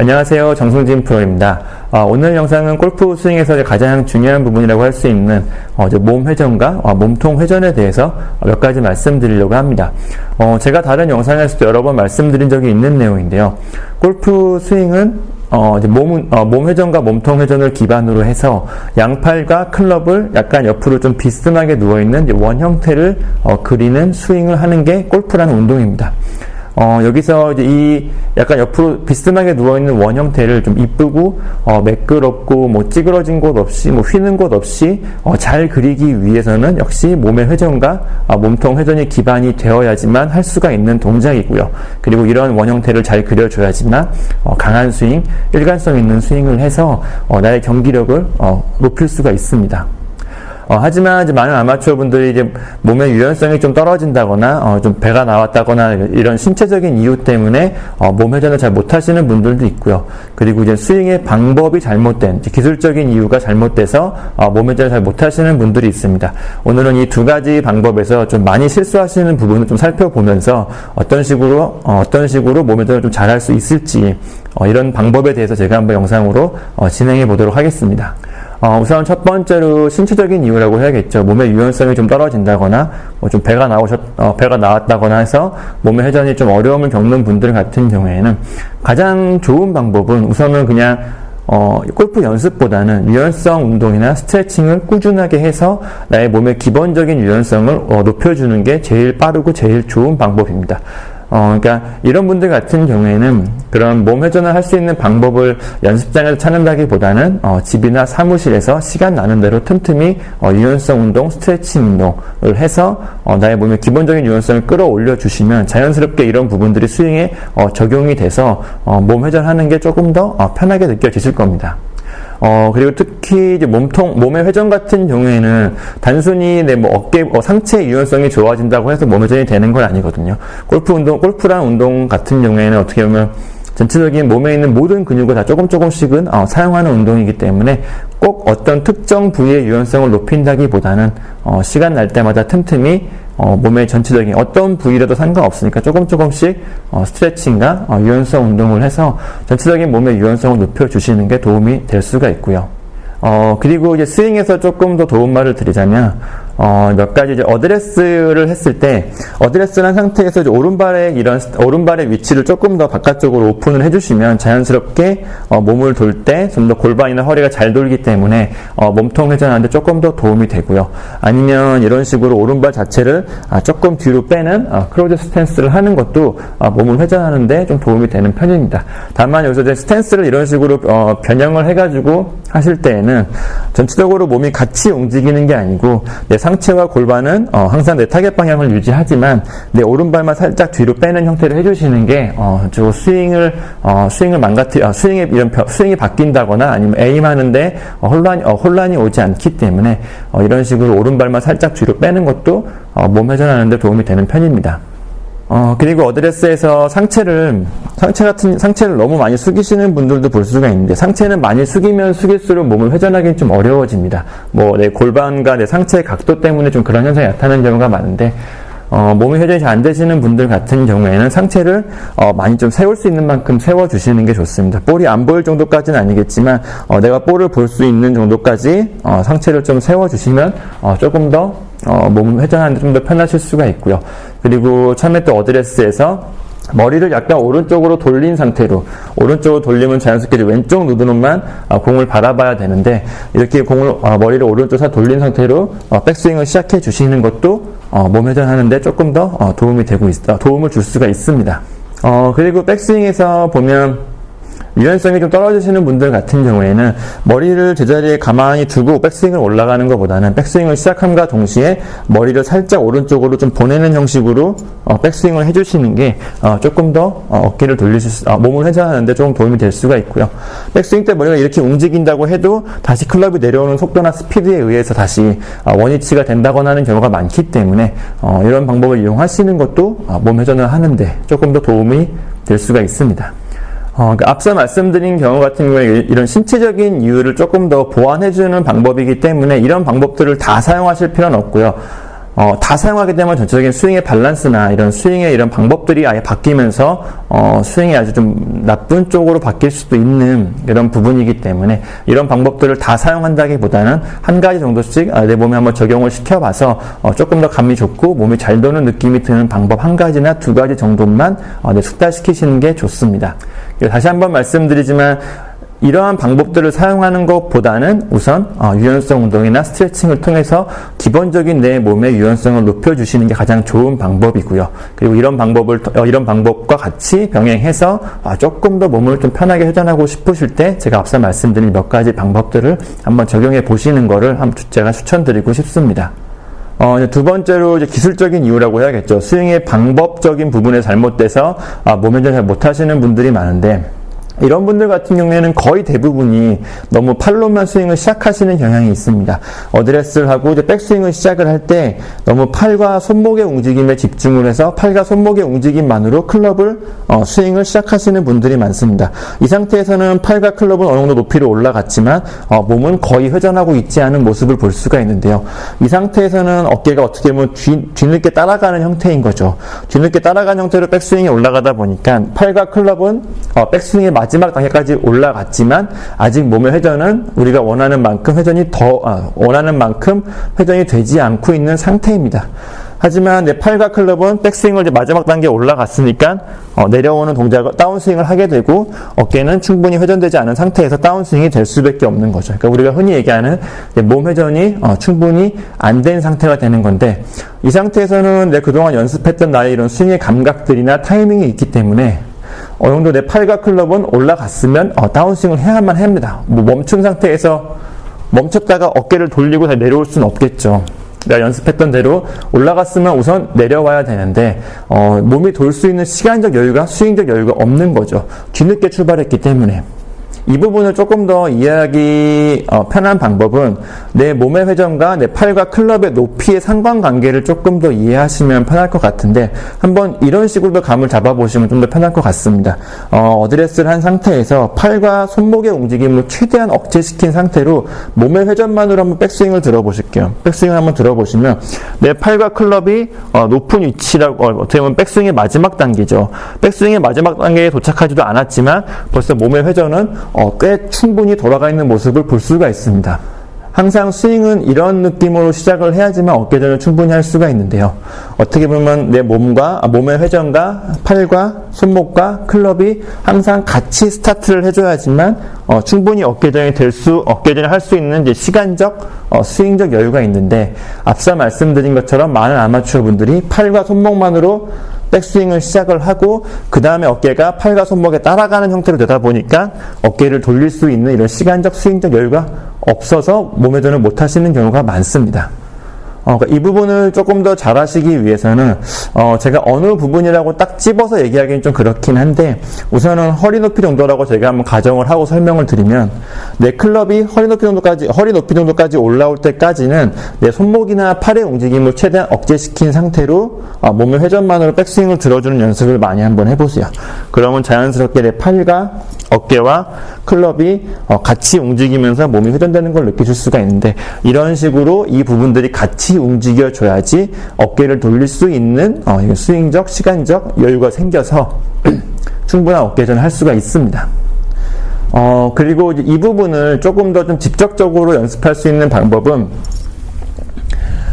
안녕하세요. 정승진 프로입니다. 아, 오늘 영상은 골프 스윙에서 가장 중요한 부분이라고 할 수 있는 어, 몸 회전과 어, 몸통 회전에 대해서 몇 가지 말씀드리려고 합니다. 어, 제가 다른 영상에서도 여러 번 말씀드린 적이 있는 내용인데요. 골프 스윙은 어, 이제 몸, 어, 몸 회전과 몸통 회전을 기반으로 해서 양팔과 클럽을 약간 옆으로 좀 비스듬하게 누워있는 원 형태를 어, 그리는 스윙을 하는 게 골프라는 운동입니다. 어, 여기서 이제 이 약간 옆으로 비스듬하게 누워있는 원 형태를 좀 이쁘고, 어, 매끄럽고, 뭐 찌그러진 곳 없이, 뭐 휘는 곳 없이, 어, 잘 그리기 위해서는 역시 몸의 회전과 아, 몸통 회전이 기반이 되어야지만 할 수가 있는 동작이고요. 그리고 이런 원 형태를 잘 그려줘야지만, 어, 강한 스윙, 일관성 있는 스윙을 해서, 어, 나의 경기력을, 어, 높일 수가 있습니다. 어, 하지만 이제 많은 아마추어 분들이 이제 몸의 유연성이 좀 떨어진다거나 어, 좀 배가 나왔다거나 이런 신체적인 이유 때문에 어, 몸 회전을 잘 못하시는 분들도 있고요. 그리고 이제 스윙의 방법이 잘못된 기술적인 이유가 잘못돼서 어, 몸 회전을 잘 못하시는 분들이 있습니다. 오늘은 이 두 가지 방법에서 좀 많이 실수하시는 부분을 좀 살펴보면서 어떤 식으로 어, 떤 식으로 몸 회전을 좀 잘할 수 있을지 어, 이런 방법에 대해서 제가 한번 영상으로 어, 진행해 보도록 하겠습니다. 어, 우선 첫 번째로 신체적인 이유라고 해야겠죠. 몸의 유연성이 좀 떨어진다거나, 뭐 좀 배가 나오셨, 어, 배가 나왔다거나 해서 몸의 회전이 좀 어려움을 겪는 분들 같은 경우에는 가장 좋은 방법은 우선은 그냥 어, 골프 연습보다는 유연성 운동이나 스트레칭을 꾸준하게 해서 나의 몸의 기본적인 유연성을 어, 높여주는 게 제일 빠르고 제일 좋은 방법입니다. 어, 그러니까 이런 분들 같은 경우에는 그런 몸 회전을 할 수 있는 방법을 연습장에서 찾는다기보다는 어, 집이나 사무실에서 시간 나는 대로 틈틈이 어, 유연성 운동, 스트레칭 운동을 해서 어, 나의 몸의 기본적인 유연성을 끌어올려 주시면 자연스럽게 이런 부분들이 스윙에 어, 적용이 돼서 어, 몸 회전하는 게 조금 더 어, 편하게 느껴지실 겁니다. 어, 그리고 특히 이제 몸통, 몸의 회전 같은 경우에는 단순히 내 뭐 어깨, 어, 상체 유연성이 좋아진다고 해서 몸 회전이 되는 건 아니거든요. 골프 운동, 골프란 운동 같은 경우에는 어떻게 보면 전체적인 몸에 있는 모든 근육을 다 조금 조금씩은 어, 사용하는 운동이기 때문에 꼭 어떤 특정 부위의 유연성을 높인다기보다는 어, 시간 날 때마다 틈틈이 어, 몸의 전체적인 어떤 부위라도 상관없으니까 조금 조금씩 어, 스트레칭과 어, 유연성 운동을 해서 전체적인 몸의 유연성을 높여주시는 게 도움이 될 수가 있고요. 어, 그리고 이제 스윙에서 조금 더 도움 말을 드리자면, 어, 몇 가지 이제 어드레스를 했을 때, 어드레스를 한 상태에서 오른발의 이런, 오른발의 위치를 조금 더 바깥쪽으로 오픈을 해주시면 자연스럽게 어, 몸을 돌 때 좀 더 골반이나 허리가 잘 돌기 때문에 어, 몸통 회전하는데 조금 더 도움이 되고요. 아니면 이런 식으로 오른발 자체를 아, 조금 뒤로 빼는 어, 크로즈 스탠스를 하는 것도 어, 몸을 회전하는데 좀 도움이 되는 편입니다. 다만 여기서 이제 스탠스를 이런 식으로 어, 변형을 해가지고 하실 때에는 전체적으로 몸이 같이 움직이는 게 아니고 내 상 체와 골반은 어, 항상 내 타겟 방향을 유지하지만 내 오른발만 살짝 뒤로 빼는 형태를 해주시는 게 어, 저 스윙을 어, 스윙을 망가뜨 어, 스윙이 이런 벼- 스윙이 바뀐다거나 아니면 에임하는데 어, 혼란이 어, 혼란이 오지 않기 때문에 어, 이런 식으로 오른발만 살짝 뒤로 빼는 것도 어, 몸 회전하는데 도움이 되는 편입니다. 어, 그리고 어드레스에서 상체를, 상체 같은, 상체를 너무 많이 숙이시는 분들도 볼 수가 있는데, 상체는 많이 숙이면 숙일수록 몸을 회전하기는 좀 어려워집니다. 뭐, 내 골반과 내 상체의 각도 때문에 좀 그런 현상이 나타나는 경우가 많은데, 어, 몸이 회전이 잘 안 되시는 분들 같은 경우에는 상체를 어, 많이 좀 세울 수 있는 만큼 세워주시는 게 좋습니다. 볼이 안 보일 정도까지는 아니겠지만 어, 내가 볼을 볼 수 있는 정도까지 어, 상체를 좀 세워주시면 어, 조금 더 어, 몸 회전하는데 좀 더 편하실 수가 있고요. 그리고 처음에 또 어드레스에서 머리를 약간 오른쪽으로 돌린 상태로 오른쪽으로 돌리면 자연스럽게 왼쪽 누드놈만 어, 공을 바라봐야 되는데 이렇게 공을 어, 머리를 오른쪽 살 돌린 상태로 어, 백스윙을 시작해 주시는 것도 어, 몸 회전하는데 조금 더 어, 도움이 되고 있, 어, 도움을 줄 수가 있습니다. 어, 그리고 백스윙에서 보면 유연성이 좀 떨어지시는 분들 같은 경우에는 머리를 제자리에 가만히 두고 백스윙을 올라가는 것보다는 백스윙을 시작함과 동시에 머리를 살짝 오른쪽으로 좀 보내는 형식으로 어, 백스윙을 해주시는 게 어, 조금 더 어, 어깨를 돌리실 수, 어, 몸을 회전하는데 조금 도움이 될 수가 있고요. 백스윙 때 머리가 이렇게 움직인다고 해도 다시 클럽이 내려오는 속도나 스피드에 의해서 다시 어, 원위치가 된다거나 하는 경우가 많기 때문에 어, 이런 방법을 이용하시는 것도 어, 몸 회전을 하는데 조금 더 도움이 될 수가 있습니다. 어, 그러니까 앞서 말씀드린 경우 같은 경우에 이런 신체적인 이유를 조금 더 보완해주는 방법이기 때문에 이런 방법들을 다 사용하실 필요는 없고요. 어, 다 사용하게 되면 전체적인 스윙의 밸런스나 이런 스윙의 이런 방법들이 아예 바뀌면서 어, 스윙이 아주 좀 나쁜 쪽으로 바뀔 수도 있는 이런 부분이기 때문에 이런 방법들을 다 사용한다기보다는 한 가지 정도씩 아, 내 몸에 한번 적용을 시켜봐서 어, 조금 더 감이 좋고 몸이 잘 도는 느낌이 드는 방법 한 가지나 두 가지 정도만 어, 네, 숙달시키시는 게 좋습니다. 다시 한번 말씀드리지만 이러한 방법들을 사용하는 것보다는 우선 어, 유연성 운동이나 스트레칭을 통해서 기본적인 내 몸의 유연성을 높여주시는 게 가장 좋은 방법이고요. 그리고 이런 방법을 어, 이런 방법과 같이 병행해서 어, 조금 더 몸을 좀 편하게 회전하고 싶으실 때 제가 앞서 말씀드린 몇 가지 방법들을 한번 적용해 보시는 것을 제가 추천드리고 싶습니다. 어, 두 번째로 이제 기술적인 이유라고 해야겠죠. 스윙의 방법적인 부분에 잘못돼서 아, 몸 회전 잘 못하시는 분들이 많은데 이런 분들 같은 경우에는 거의 대부분이 너무 팔로만 스윙을 시작하시는 경향이 있습니다. 어드레스를 하고 이제 백스윙을 시작을 할 때 너무 팔과 손목의 움직임에 집중을 해서 팔과 손목의 움직임만으로 클럽을 어, 스윙을 시작하시는 분들이 많습니다. 이 상태에서는 팔과 클럽은 어느 정도 높이로 올라갔지만 어, 몸은 거의 회전하고 있지 않은 모습을 볼 수가 있는데요. 이 상태에서는 어깨가 어떻게 보면 뒤, 뒤늦게 따라가는 형태인 거죠. 뒤늦게 따라가는 형태로 백스윙이 올라가다 보니까 팔과 클럽은 어, 백스윙에 맞 마지막 단계까지 올라갔지만 아직 몸의 회전은 우리가 원하는 만큼 회전이 더 아, 원하는 만큼 회전이 되지 않고 있는 상태입니다. 하지만 내 팔과 클럽은 백스윙을 이제 마지막 단계에 올라갔으니까 어, 내려오는 동작을 다운스윙을 하게 되고 어깨는 충분히 회전되지 않은 상태에서 다운스윙이 될 수밖에 없는 거죠. 그러니까 우리가 흔히 얘기하는 몸 회전이 어, 충분히 안 된 상태가 되는 건데 이 상태에서는 내 그동안 연습했던 나의 이런 스윙의 감각들이나 타이밍이 있기 때문에 어느 정도 내 팔과 클럽은 올라갔으면 어, 다운스윙을 해야만 합니다. 뭐 멈춘 상태에서 멈췄다가 어깨를 돌리고 다시 내려올 수는 없겠죠. 내가 연습했던 대로 올라갔으면 우선 내려와야 되는데 어, 몸이 돌 수 있는 시간적 여유가 스윙적 여유가 없는 거죠. 뒤늦게 출발했기 때문에. 이 부분을 조금 더 이해하기 어, 편한 방법은 내 몸의 회전과 내 팔과 클럽의 높이의 상관관계를 조금 더 이해하시면 편할 것 같은데 한번 이런 식으로도 감을 잡아보시면 좀 더 편할 것 같습니다. 어, 드레스를 한 상태에서 팔과 손목의 움직임을 최대한 억제시킨 상태로 몸의 회전만으로 한번 백스윙을 들어보실게요. 백스윙을 한번 들어보시면 내 팔과 클럽이 어, 높은 위치라고 어, 어떻게 보면 백스윙의 마지막 단계죠. 백스윙의 마지막 단계에 도착하지도 않았지만 벌써 몸의 회전은 어, 꽤 충분히 돌아가 있는 모습을 볼 수가 있습니다. 항상 스윙은 이런 느낌으로 시작을 해야지만 어깨전을 충분히 할 수가 있는데요. 어떻게 보면 내 몸과, 아, 몸의 회전과 팔과 손목과 클럽이 항상 같이 스타트를 해줘야지만 어, 충분히 어깨전이 될 수, 어깨전을 할 수 있는 이제 시간적, 어, 스윙적 여유가 있는데 앞서 말씀드린 것처럼 많은 아마추어 분들이 팔과 손목만으로 백스윙을 시작을 하고 그 다음에 어깨가 팔과 손목에 따라가는 형태로 되다 보니까 어깨를 돌릴 수 있는 이런 시간적 스윙적 여유가 없어서 몸회전을 못 하시는 경우가 많습니다. 어, 그러니까 이 부분을 조금 더 잘하시기 위해서는 어, 제가 어느 부분이라고 딱 집어서 얘기하기는 좀 그렇긴 한데 우선은 허리 높이 정도라고 제가 한번 가정을 하고 설명을 드리면 내 클럽이 허리 높이 정도까지 허리 높이 정도까지 올라올 때까지는 내 손목이나 팔의 움직임을 최대한 억제시킨 상태로 어, 몸의 회전만으로 백스윙을 들어주는 연습을 많이 한번 해보세요. 그러면 자연스럽게 내 팔과 어깨와 클럽이 어, 같이 움직이면서 몸이 회전되는 걸 느끼실 수가 있는데 이런 식으로 이 부분들이 같이 움직여줘야지 어깨를 돌릴 수 있는 어, 스윙적 시간적 여유가 생겨서 충분한 어깨전을 할 수가 있습니다. 어, 그리고 이 부분을 조금 더 좀 직접적으로 연습할 수 있는 방법은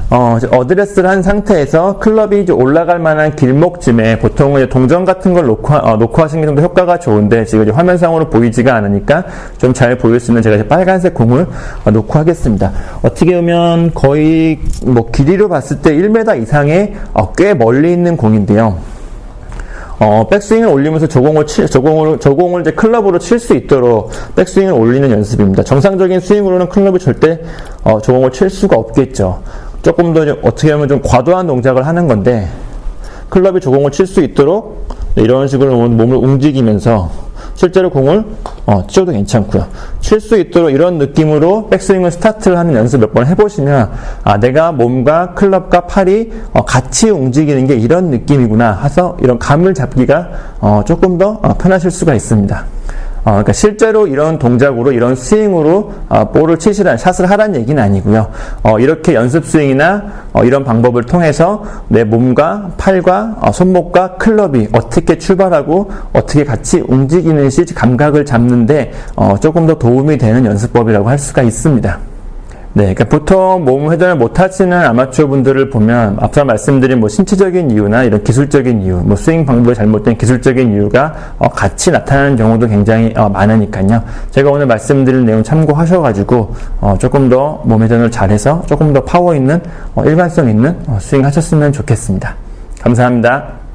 어, 어드레스를 한 상태에서 클럽이 이제 올라갈 만한 길목쯤에 보통은 동전 같은 걸 놓고, 어, 놓고 하시는 게 좀 더 효과가 좋은데 지금 화면상으로 보이지가 않으니까 좀 잘 보일 수 있는 제가 이제 빨간색 공을 어, 놓고 하겠습니다. 어떻게 보면 거의 뭐 길이로 봤을 때 1m 이상의 어, 꽤 멀리 있는 공인데요. 어, 백스윙을 올리면서 저공을 치, 저공을, 저공을 이제 클럽으로 칠 수 있도록 백스윙을 올리는 연습입니다. 정상적인 스윙으로는 클럽을 절대 어, 저공을 칠 수가 없겠죠. 조금 더 어떻게 하면 좀 과도한 동작을 하는 건데 클럽이 조공을 칠 수 있도록 이런 식으로 몸을 움직이면서 실제로 공을 어, 치워도 괜찮고요. 칠 수 있도록 이런 느낌으로 백스윙을 스타트를 하는 연습 몇 번 해보시면 아, 내가 몸과 클럽과 팔이 어, 같이 움직이는 게 이런 느낌이구나 해서 이런 감을 잡기가 어, 조금 더 어, 편하실 수가 있습니다. 그러니까 실제로 이런 동작으로 이런 스윙으로 어, 볼을 치시라 샷을 하라는 얘기는 아니고요. 어, 이렇게 연습 스윙이나 어, 이런 방법을 통해서 내 몸과 팔과 어, 손목과 클럽이 어떻게 출발하고 어떻게 같이 움직이는지 감각을 잡는데 어, 조금 더 도움이 되는 연습법이라고 할 수가 있습니다. 네, 그러니까 보통 몸 회전을 못 하시는 아마추어 분들을 보면 앞서 말씀드린 뭐 신체적인 이유나 이런 기술적인 이유, 뭐 스윙 방법이 잘못된 기술적인 이유가 어, 같이 나타나는 경우도 굉장히 어, 많으니까요. 제가 오늘 말씀드린 내용 참고하셔가지고 어, 조금 더 몸 회전을 잘해서 조금 더 파워 있는 어, 일관성 있는 어, 스윙 하셨으면 좋겠습니다. 감사합니다.